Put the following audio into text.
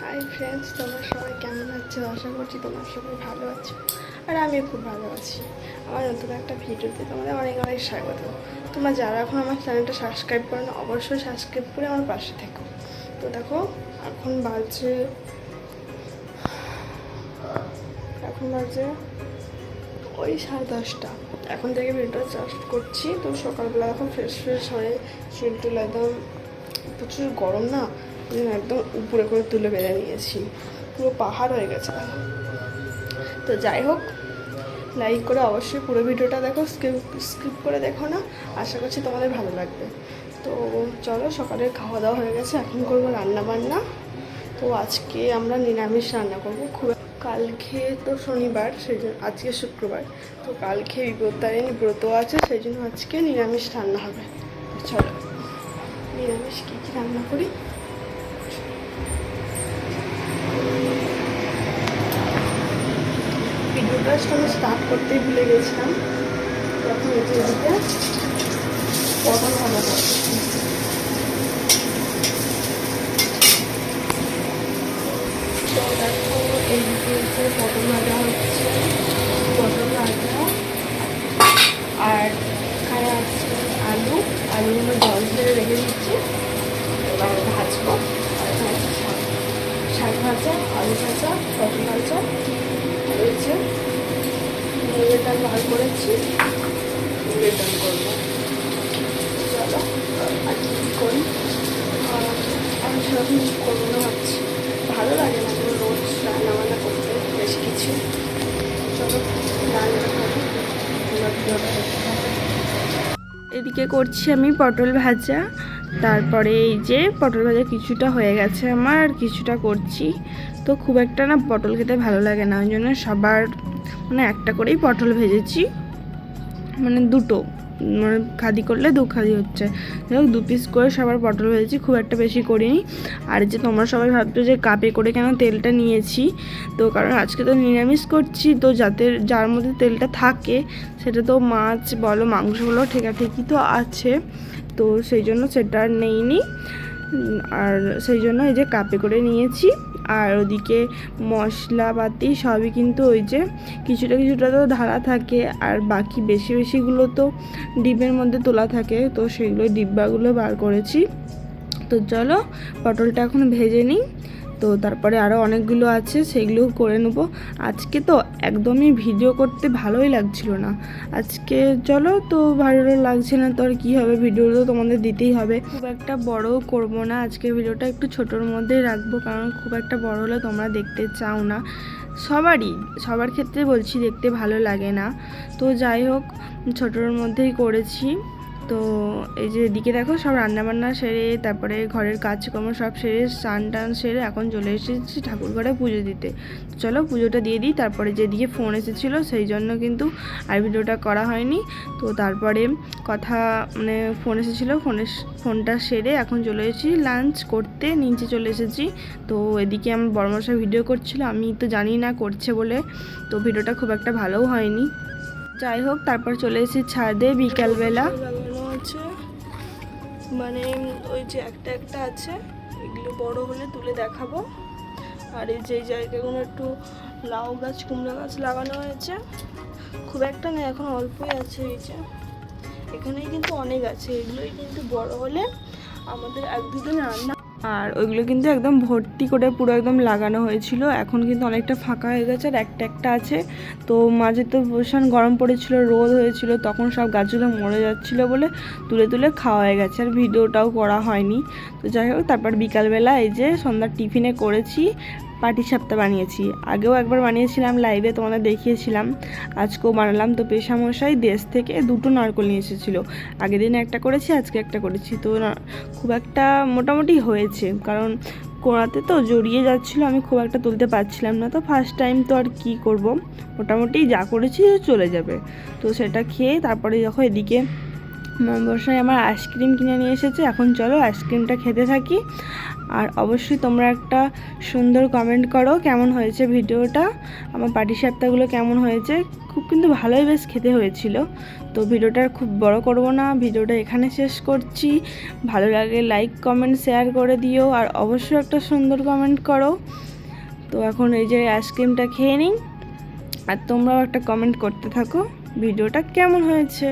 Hi friends তোমরা সবাই কেমন আছো? আশা করছি তোমরা সবাই ভালো আর আমিও খুব ভালো আমার নতুন একটা ভিডিওতে তোমাদের অনেক অনেক স্বাগত। তোমরা যারা এখন আমার চ্যানেলটা সাবস্ক্রাইব করো না, অবশ্যই সাবস্ক্রাইব করে আমার পাশে থেকো। তো দেখো, এখন বাজে এখন বাজে ওই সাড়ে দশটা। এখন থেকে ভিডিওটা চার্জ করছি। তো সকালবেলা এখন ফ্রেশ ফ্রেশ হয়ে চুল টুল একদম প্রচুর গরম না? একদম উপরে করে তুলে বেঁধে নিয়েছি। পুরো পাহাড় হয়ে গেছে। তো যাই হোক লাইক করে অবশ্যই পুরো ভিডিওটা দেখো স্কিপ স্কিপ করে দেখো না। আশা করছি তোমাদের ভালো লাগবে। তো চলো সকালে খাওয়া দাওয়া হয়ে গেছে। এখন করব রান্না বান্না তো আজকে আমরা নিরামিষ রান্না করব। খুব কালকে তো শনিবার সেই জন্য আজকে শুক্রবার। তো কালকে বিপত্তারিণী ব্রত আছে সেই জন্য আজকে নিরামিষ রান্না হবে। চলো, নিরামিষ কী কী রান্না করি? ভিডিওটা আমি স্টার্ট করতেই ভুলে গেছিলাম। তখন এদিকে পটল ভালো তো হচ্ছে পটল ভাজা হচ্ছে পটল ভাজা আর এখানে আছে আলু আলুগুলো জল ধরে রেখে দিচ্ছি। এবার ভাজবো। শাক ভাজা, আলু ভাজা, পটল ভাজা রয়েছে। মুগের বার করেছি। ডাল করব। চলো, আর কি করি? আমি সেরকম করব না ভালো লাগে না। থাকো। এদিকে করছি আমি পটল ভাজা। তারপরে এই যে পটল ভাজা কিছুটা হয়ে গেছে আমার, আর কিছুটা করছি। তো খুব একটা না পটল খেতে ভালো লাগে না, ওই জন্য সবার মানে একটা করেই পটল ভেজেছি। মানে দুটো। খাদি করলে দু খাদি হচ্ছে। যাই দু পিস করে সবার পটল ভেজেছি, খুব একটা বেশি করিনি। আর যে তোমরা সবাই ভাবছ যে কাপে করে কেন তেলটা নিয়েছি, তো কারণ আজকে তো নিরামিষ করছি, তো যাতে যার মধ্যে তেলটা থাকে, সেটা তো মাছ বলো মাংস বলো ঠেকাঠেকি তো আছে, তো সেই জন্য সেটা আর নেইনি। আর সেই জন্য এই যে কাপে করে নিয়েছি। আর ওদিকে মশলাপাতি সবই কিন্তু ওই যে কিছুটা কিছুটা তো ঢালা থাকে, আর বাকি বেশি বেশিগুলো তো ডিবের মধ্যে তোলা থাকে, তো সেগুলো ডিব্বাগুলো বার করেছি। তো চলো পটলটা এখন ভেজে নিই। তো তারপরে আরও অনেকগুলো আছে সেগুলো করে নেব। আজকে তো একদমই ভিডিও করতে ভালোই লাগছিল না। আজকে চলো তো ভালো লাগছে না তো আর কী হবে ভিডিও তো তোমাদের দিতেই হবে। খুব একটা বড়ও করব না, আজকে ভিডিওটা একটু ছোটোর মধ্যেই রাখব, কারণ খুব একটা বড় হলে তোমরা দেখতে চাও না। সবারই, সবার ক্ষেত্রে বলছি দেখতে ভালো লাগে না। তো যাই হোক, ছোটোর মধ্যেই করেছি। তো এই যে এদিকে দেখো সব রান্নাবান্না সেরে, তারপরে ঘরের কাজকর্ম সব সেরে, স্নান টান সেরে এখন চলে এসেছি ঠাকুর ঘরে পুজো দিতে। চলো পুজোটা দিয়ে দিই, তারপরে যেদিকে ফোন এসেছিল সেই জন্য কিন্তু আর ভিডিওটা করা হয়নি। তো তারপরে কথা মানে ফোন এসেছিল, ফোনে ফোনটা সেরে এখন চলে এসেছি লাঞ্চ করতে, নিচে চলে এসেছি। তো এদিকে আমার বড়মশাই ভিডিও করছিল, আমি তো জানি না করছে বলে, তো ভিডিওটা খুব একটা ভালোও হয়নি। যাই হোক, তারপর চলে এসেছি ছাদে বিকালবেলা। মানে ওই যে একটা একটা আছে, এগুলো বড় হলে তুলে দেখাবো। আর এই যে জায়গাগুলো একটু লাউ গাছ, কুমড়া গাছ লাগানো হয়েছে। খুব একটা না এখন অল্পই আছে এই যে। এখানেই কিন্তু অনেক আছে, এগুলোই কিন্তু বড় হলে আমাদের এক দুদিন রান্না আর ওইগুলো কিন্তু একদম ভর্তি করে পুরো একদম লাগানো হয়েছিল। এখন কিন্তু অনেকটা ফাঁকা হয়ে গেছে আর একটা একটা আছে। তো মাঝে তো ভীষণ গরম পড়েছিল, রোদ হয়েছিল, তখন সব গাছগুলো মরে যাচ্ছিল বলে তুলে তুলে খাওয়া হয়ে গেছে আর ভিডিওটাও করা হয়নি। তো যাই হোক, তারপর বিকালবেলা এই যে সন্ধ্যার টিফিনে করেছি। পাটি সাপটা বানিয়েছি। আগেও একবার বানিয়েছিলাম লাইভে তোমাদের দেখিয়েছিলাম। আজকেও বানালাম। তো পেশামশাই দেশ থেকে দুটো নারকল নিয়ে এসেছিল। আগের দিন একটা করেছি, আজকে একটা করেছি। তো খুব একটা মোটামুটি হয়েছে। কারণ কোড়াতে তো জড়িয়ে যাচ্ছিল, আমি খুব একটা তুলতে পারছিলাম না। তো ফার্স্ট টাইম তো আর কি করব? মোটামুটি যা করেছি চলে যাবে। তো সেটা খেয়ে তারপরে যখন এদিকে বর্ষায় আমার আইসক্রিম কিনে নিয়ে এসেছে, এখন চলো আইসক্রিমটা খেতে থাকি। আর অবশ্যই তোমরা একটা সুন্দর কমেন্ট করো, কেমন হয়েছে ভিডিওটা, আমার পাটি সাপ্তাহগুলো কেমন হয়েছে। খুব কিন্তু ভালোই বেশ খেতে হয়েছিল। তো ভিডিওটা খুব বড় করব না, ভিডিওটা এখানে শেষ করছি। ভালো লাগে লাইক কমেন্ট শেয়ার করে দিও, আর অবশ্যই একটা সুন্দর কমেন্ট করো। তো এখন এই যে আইসক্রিমটা খেয়ে নিই, আর তোমরাও একটা কমেন্ট করতে থাকো, ভিডিওটা কেমন হয়েছে?